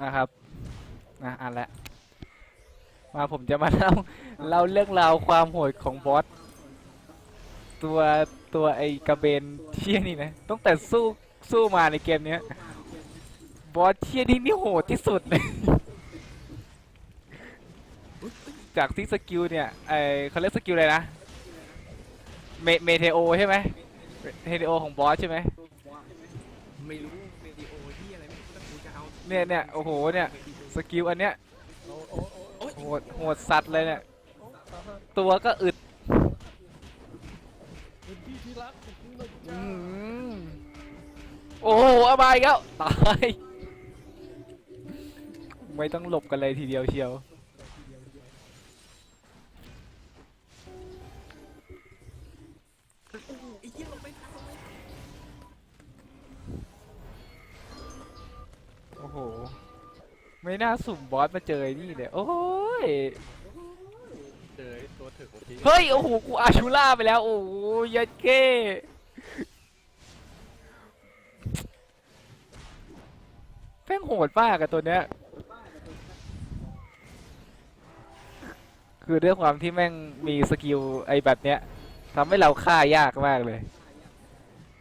อะครับนะอ่านแล้วมาผมจะมาเล่าเล่าเรื่องราวความโหดของบอสตัวตัวไอกระเบนเที่ยนี่นะตั้งแต่สู้สู้มาในเกมเนี้ยบอสเที่ยนี่นี่โหดที่สุดเลยจากที่สกิลเนี่ยไอเขาเรียกสกิลอะไรนะเมเมเทโอใช่ไหมเทโอของบอสใช่ไหมไม่รู้ ดิโอที่อะไรไม่รู้แต่กูจะเอาเนี่ยเนี่ยโอ้โหเนี่ย สกิลอันเนี้ยโอ๊ยโหดโหดสัตว์เลยเนี่ย ตัวก็อึดเป็นพี่ที่รักของคุณเลยอืจ้ามโอ้โหอบายแล้วตาย ไม่ต้องหลบกันเลยทีเดียวเชียว ไม่น่าสุ่มบอสมาเจอไอ้นี่เลยโอ้ย เจอไอ้ตัวถึกเมื่อกี้เฮ้ย โอ้โห กูอาชูล่าไปแล้ว โอ้โหยัดเก้แม่งโหดมากอะตัวเนี้ย คือด้วยความที่แม่งมีสกิลไอ้แบบเนี้ยทำให้เราฆ่ายากมากเลย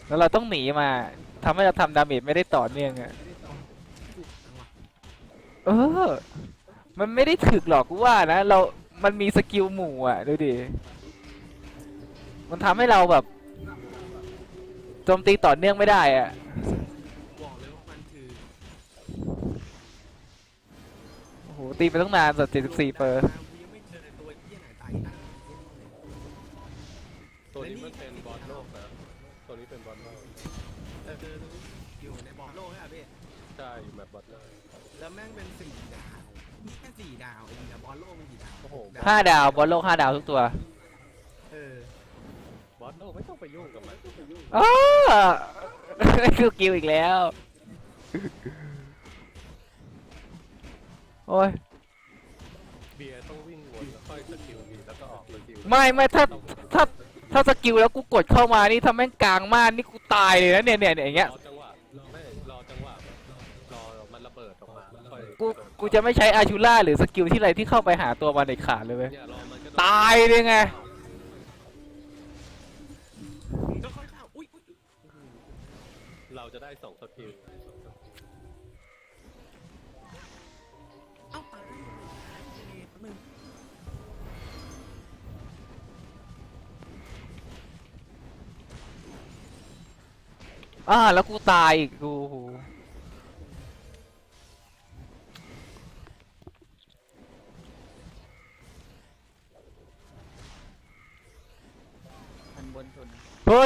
แล้วเราต้องหนีมาทำให้เราทำดาเมจไม่ได้ต่อเนื่องอะ เออ มันไม่ได้ถึกหรอกกูว่านะเรา มันมีสกิลหมู่อะดูดิ มันทำให้เราแบบโจมตีต่อเนื่องไม่ได้อะ บอกเลยว่ามันคือโอ้โห ตีไปตั้งนานสัตว์เจ็ดสิบสี่เปอร์ กูยังไม่เจอตัวเหี้ยไหนตายได้ตัวนี้มันเป็นบอลโลกนะ ตัวนี้เป็นบอลโลกเออเจออยู่ในบอลโลกใช่ไหมพี่ ใช่อยู่แบบบอลโลกแล้วแม่งเป็นสี่ดาวนี่แค่สี่ดาวเองแต่บอลโลกมันกี่ดาวโอ้โหห้าดาวบอลโลกห้าดาวทุกตัวเออบอลโลกไม่ต้องไปยุ่งกับมันอ๋อคือกิลอีกแล้ว โอ้ยเบียร์ต้องวิ่งวนแล้วค่อยสกิลมีแล้วก็ออกสกิลไม่ไม่ถ้าถ้าถ้าสกิลแล้วกูกดเข้ามานี่ถ้าแม่งกลางม่านนี่กูตายเลยนะเนี่ยเนี่ยเนี่ยอย่างเงี้ย กูกูจะไม่ใช้อาชูล่าหรือสกิลที่อะไรที่เข้าไปหาตัวมันเด็ดขาดเลยเว้ยเนี่ยรอมันก็ตายเลยไงมึงก็ค่อยเข้าอุ้ยอุ้ยเราจะได้สองสกิลเอ้าตายมึงอ่าแล้วกูตายอีกกูโอ้โห ด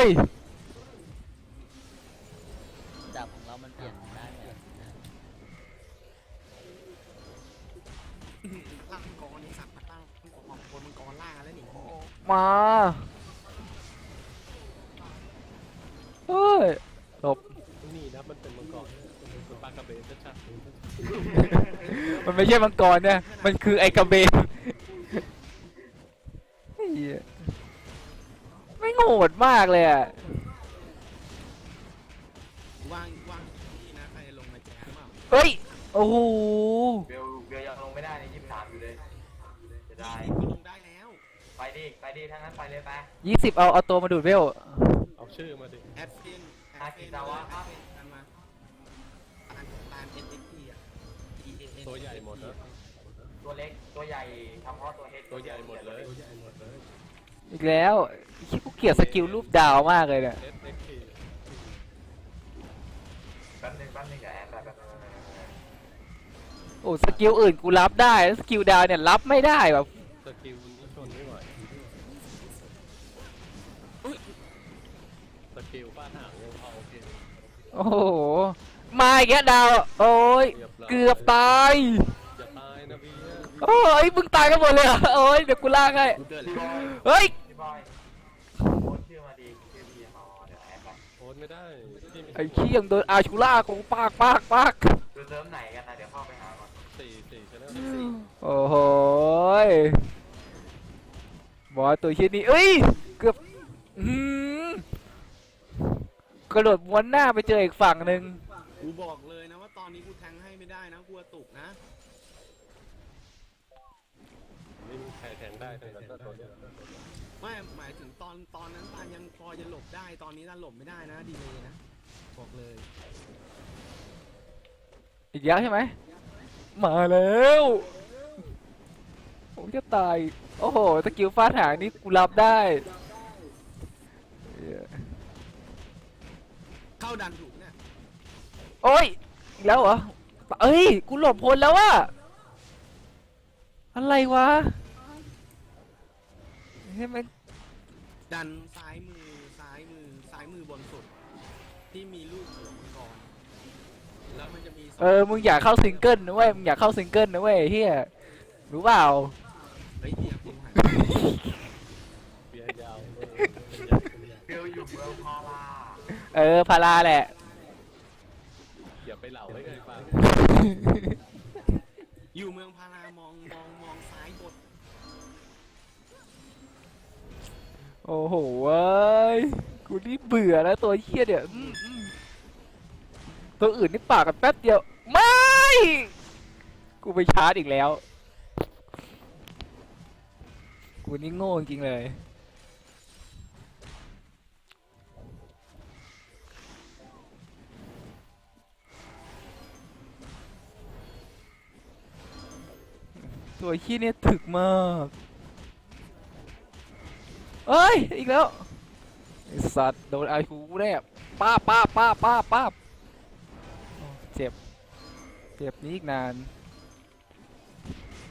าบของเรา มันเปลี่ยนได้เนี่ยล่างกรนี่สัตว์ล่างกรของคนมังกรล่าแล้วนี่มาเฮ้ยหลบนี่นะมันเป็นมังกรมันเป็นปลากระเบนชัดมันไม่ใช่มังกรเนี่ย มันคือไอกระเบนเหี้ยไม่ง โหดมากเลยอะว่างว่างที่นะใครลงมาแจมเปล่าเฮ้ย โอ้โห เบลเบลยังลงไม่ได้ในยี่สิบสามอยู่เลยจะได้ยี่สิบก็ลงได้แล้วไปดิ ไปดิทั้างนั้นไปเลยไป ยี่สิบเอาเอาตัวมาดูดเวลๆเอาชื่อมาดิแอดฟินแอดฟินกันมาตานตานเอ็นเอ็กพีอะ E A N ตัวใหญ่หมดนะตัวเล็ก ตัวใหญ่ทำเพราะตัวเฮดตัวใหญ่หมดเลยตัวใหญ่หมดเลย อีกแล้วคิดกูเกลียดสกิลรูปดาวมากเลยเนี่ยเอสเอ็กพีแป๊บนึงแป๊บนึงอย่าแอบแป๊บนึงโอ้สกิลอื่นกูรับได้สกิลดาวเนี่ยรับไม่ได้แบบสกิลนี้ชนไม่ไหวสกิลฟาดหางยังพอโอเคโอ้โหมาอีกแล้วดาว โอ้ยเรียบร้อยเกือบตายอย่าตายนะเบียร์โอ้ยมึงตายกันหมดเลยเหรอโอ้ยเดี๋ยวกูลากให้ กูเดินพี่แล้บวอยเฮ้ย พี่บอยโพสชื่อมาดีชื่อพี่อ๋อเดี๋ยวแอบไป โอนไม่ได้ที่มี ไอ้ขี้ยังโดนอาชูล่าของปากปากปากดูเซิร์ฟไหนกันนะเดี๋ยวเข้าไปหาก่อนสี่สี่ชนะโอ้โหยบอสตัวเชี่ยนี่เอ้ยเกือบอื้อหือกระโดดม้วนหน้าไปเจออีกฝั่งหนึ่งกูบอกเลยนะว่าตอนนี้กูแทงให้ไม่ได้นะกลัวตุกนะไม่มีใครแทงได้ทั้งนั้นก็ตัวเนี้ยไม่หมายถึงตอนตอนนั้นตายังพอจะหลบได้ตอนนี้ตาหลบไม่ได้นะดีเลยนะ บอกเลยอีกแล้วใช่ไหมมาแล้ว ผมจะตาย โอ้โหสกิลฟาดหางนี่กูรับได้เหี้ยเข้าดันถูกเนี่ยโอ้ยอีกแล้วเหรอ เอ้ย กูหลบพ้นแล้วอะอะไรวะเฮ้ยมันดันซ้าย เออมึงอยากเข้าซิงเกิลนะเว้ยมึงอยากเข้าซิงเกิลนะเว้ยเฮียรู้เปล่าเฮ้ยเดียวกูหายเบียร์ยาวเลยเป็นยาวเป็นยาวเบลอยู่เมืองพาราเออพาราแหละอย่าไปเหล่าให้ใครฟังอยู่เมืองพารามองมองมองซ้ายบนโอ้โหเว้ยกูนี่เบื่อแล้วตัวเฮียเนี่ยอืมอืม ตัวอื่นนี่ปากกันแป๊บเดียว ไม่ กูไปชาร์จอีกแล้ว กูนี่โง่จริงเลย ตัวขี้เนี่ยถึกมากเอ้ย อีกแล้วไอสัตว์โดนไอฮูแน่ป้าป้าป้าป้าป้า เจ็บ เจ็บนี้อีกนาน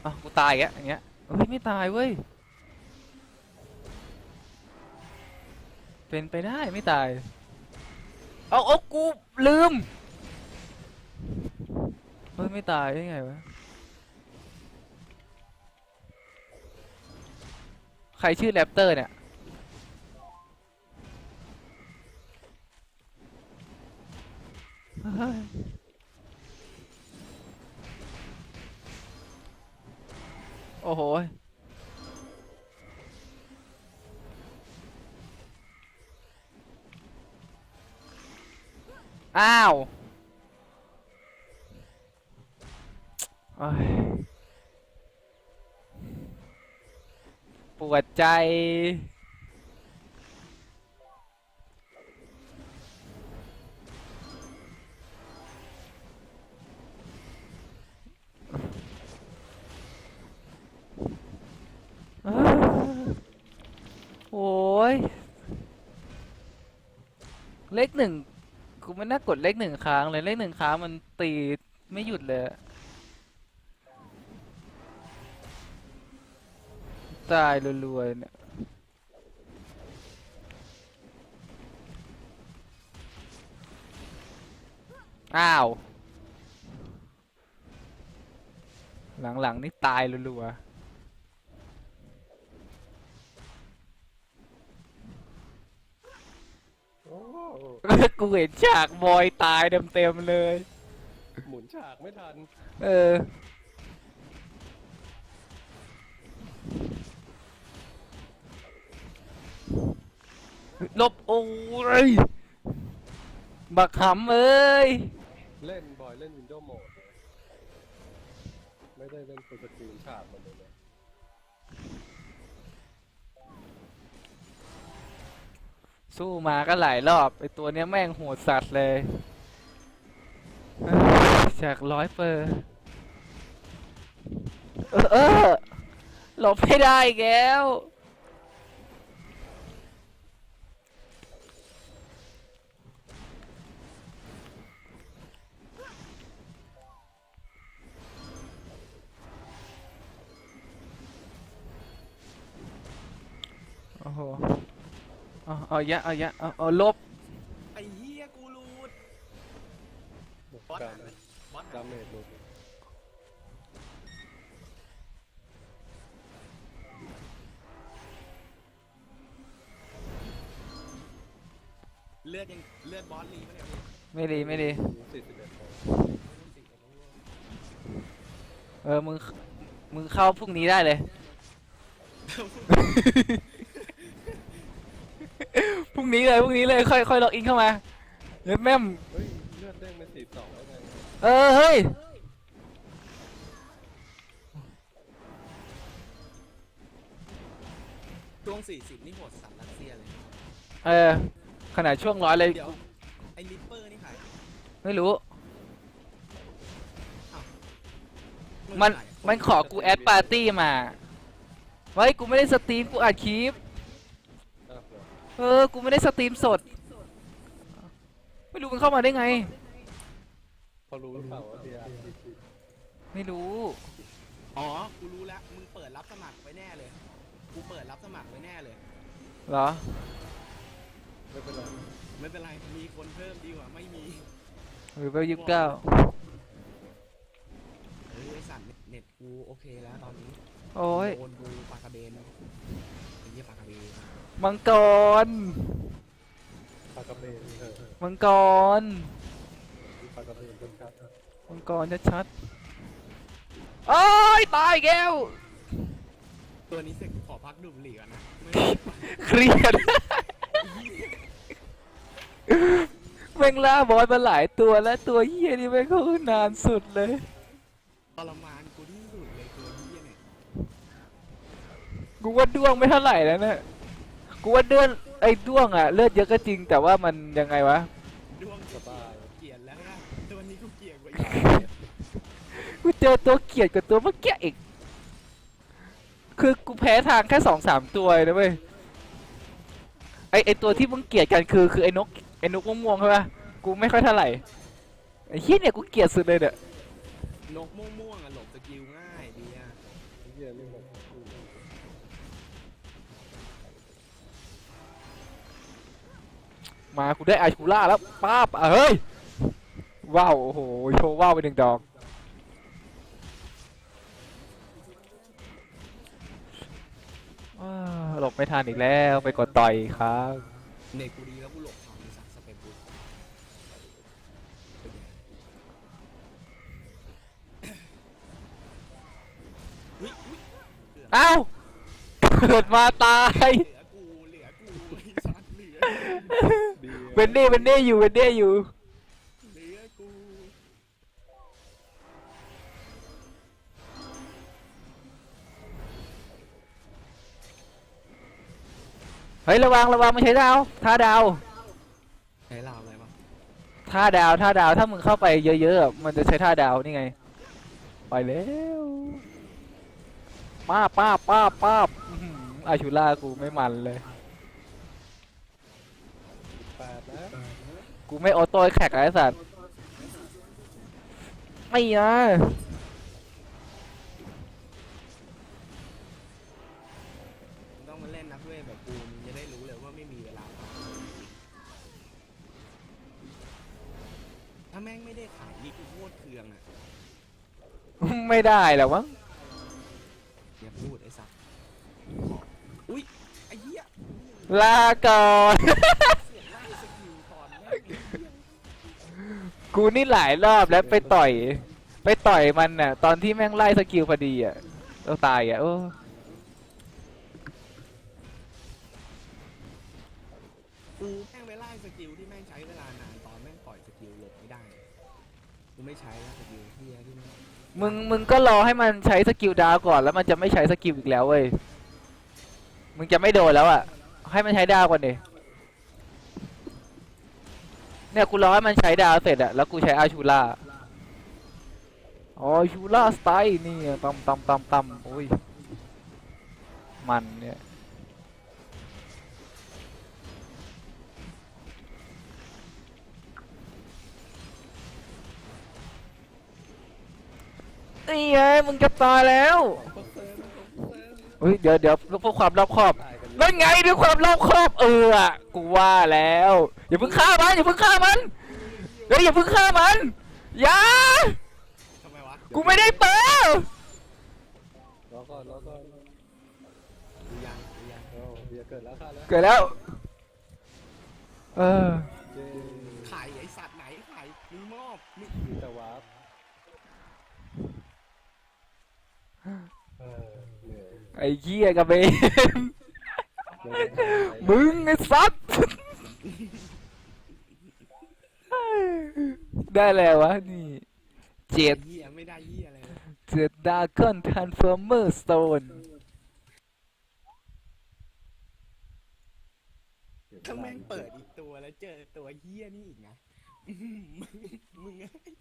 อะกูตายอีกอย่างเงี้ยเฮ้ยไม่ตายเว้ย เป็นไปได้ไม่ตาย เอาเอากูลืม เฮ้ยไม่ตายได้ไงวะ ใครชื่อแรปเตอร์เนี่ย โอ้โหอ้าวปวดใจ เลขหนึ่งกูไม่น่ากดเลขหนึ่งค้างเลยเลขหนึ่งค้างมันตีไม่หยุดเลยตายรัวๆเนี่ยอ้าว หลังๆนี่ตายรัวๆ โอ้ กูเห็นฉากบอยตายเต็มๆเลย หมุนฉากไม่ทัน เออ ลบโอ้ย บักหำเอ้ย เล่นบอยเล่นวินโดว์โหมดเลยไม่ได้เล่นฟูลสกรีนฉากมันเลยนะ สู้มาก็หลายรอบไอตัวเนี้ยแม่งโหดสัตว์เลย จากร้อยเปอร์เออเออหลบไม่ได้อีกแล้วโอ้โห เอาเอายอะเอาเยอะเอาเอาลบไอ้เหี้ยกูรูดบอสดาหายเมจบอสดาเมจลดเลือดยังเลือดบอสลีปะเนี่ยพี่ไม่ดีไม่ดีสี่สิบเอ็ดเออมึงมึงเข้าพรุ่งนี้ได้เลย งนี้เลยพรุ่งนี้เลยค่อยค่อยล็อกอินเข้ามาเฮ้ยแม่มเลือดเดงเปนสี่สองแล้วไงเออเฮ้ยช่วง 40 นี่โหดสัตว์รัสเซียเลย เออขนาดช่วงร้อยเลยไอ้ลิปเปอร์นี่หายไม่รู้ มันมันขอกูแอดปาร์ตี้มาไว้กูไม่ได้สตรีมกูอัดคลิป เหรอเออ กูไม่ได้สตรีมสด ไม่รู้มันเข้ามาได้ไง พอรู้หรือเปล่าว่าเดียไม่รู้ อ๋อ กูรู้แล้ว มึงเปิดรับสมัครไว้แน่เลย กูเปิดรับสมัครไว้แน่เลย เหรอ ไม่เป็นไรไม่เป็นไร มีคนเพิ่มดีกว่าไม่มี หรือว่ายี่สิบเก้าเฮ้ยไอสัตว์เน็ตกูโอเคแล้วตอนนี้โอ้ยโดนกูปากกระเบนไอ้เหี้ยปากกระเบนมังกร ปลากระเบนเออมังกร ปลากระเบนเป็นครับมังกรชัดๆโอ้ยตายแก้ว ตัวนี้เสร็จกูขอพักดูดบุหรี่ก่อนนะไม่เครียด แม่งล่าบอสมาหลายตัวแล้วตัวเหี้ยนี่แม่งเขานานสุดเลย ทรมาน กูว่าด้วงไม่เท่าไหร่แล้วเนี่ยกูว่าเดือนไอ้ด้วงอะเลือดเยอะก็จริงแต่ว่ามันยังไงวะดวงสบายเกลียดแล้วนะตัวนี้กูเกลียดกว่าอีกกูเจอตัวเกลียดกับตัวเมื่อกี้อีก คือกูแพ้ทางแค่สองสามตัวเลยนะเว้ยไอไอตัวที่มึงเกลียดกันคือคือไอ้นกไอ้นกม่วงๆใช่ปะกูไม่ค่อยเท่าไหร่ไอ้เฮียเนี่ยกูเกลียดสุดเลยเนี่ยนกม่วงๆ มากูได้อาชูล่าแล้วป้าบอะเฮ้ยว้าวโอ้โหโชว์ว้าวไปหนึ่งดอกว้าวหลบไม่ทันอีกแล้วไปกดต่อยครับเนกูดีแล้วกูหลบทันสัตว์สเปรย์บูเอ้าวเกิดมาตาย เหลือกูเหลือกูไอ้สัตว์เหลือ ดี เวนเน่เวนเน่อยู่เวนเน่อยู่เหลือกูเฮ้ยระวังระวังไม่ใช่ดาวท่าดาวใช้ลาวอะไรบ้างท่าดาวท่าดาวถ้ามึงเข้าไปเยอะๆอะมันจะใช้ท่าดาวนี่ไง ไปแล้วป้าบป้าบป้าบป้าบอื้อหืออาชูล่ากูไม่มันเลย แปดนะกูไม่ออโต้แขกไอ้สัตว์ไม่อะมึงต้องมาเล่นนักเวทแบบกูมึงจะได้รู้เลยว่าไม่มีเวลาพักถ้าแม่งไม่ได้ขายนี่กูโคตรเคืองอะไม่ได้หรอกมั้งอย่าพูดไอ้สัตว์อุ้ยไอ้เหี้ยลาก่อน นี่หลายรอบแล้วไปต่อย ไปต่อยมันน่ะ ตอนที่แม่งไล่สกิลพอดีอะต้องตายอะโอ้กูแม่งไปไล่สกิลที่แม่งใช้เวลานานตอนแม่งปล่อยสกิลหลบไม่ได้กูไม่ใช้แล้วสกิลเฮียที่แม่งมึงมึงก็รอให้มันใช้สกิลดาวก่อนแล้วมันจะไม่ใช้สกิลอีกแล้วเว้ยมึงจะไม่โดนแล้วอะ ให้มันใช้ดาวก่อนดิ เนี่ยกูรอให้มันใช้ดาวเสร็จอะแล้วกูใช้อาชูล่าอ๋อชูล่าสไตล์นี่ตำตำตำตำโอ้ยมันเนี่ยนี่ไงมึงจะตายแล้วเฮ้ยเดี๋ยวเดี๋ยวเพื่อความรอบคอบ นนั่นไงด้วยความรอบคอบเอออะกูว่าแล้วอย่าเพิ่งฆ่ามันอย่าเพิ่งฆ่ามันเฮ้ยอย่าเพิ่งฆ่ามันอย่าทำไมวะกูไม่ได้เปิดรอก่อนรอก่อนดูยังดูยังเอ้าเดียเกิดแล้วค่ะแล้วเกิดแล้วเออเย้ไข่ไอสัตว์ไหนไข่มึงมอบมึงมีแต่วาร์ปเออเหนื่อยไอ้เหี้ยกระเบนไม่ได้ทำอะไรมึงไอ้สัตว์ได้แล้ววะนี่เจ็ดเฮียไม่ได้เฮียอะไรเลยเจ็ดดาร์คอนทันเฟอร์เมอร์สโตนถ้าแม่งเปิดอีกตัวแล้วเจอตัวเฮี้ยนี่อีกนะอื้อหือมึงมึง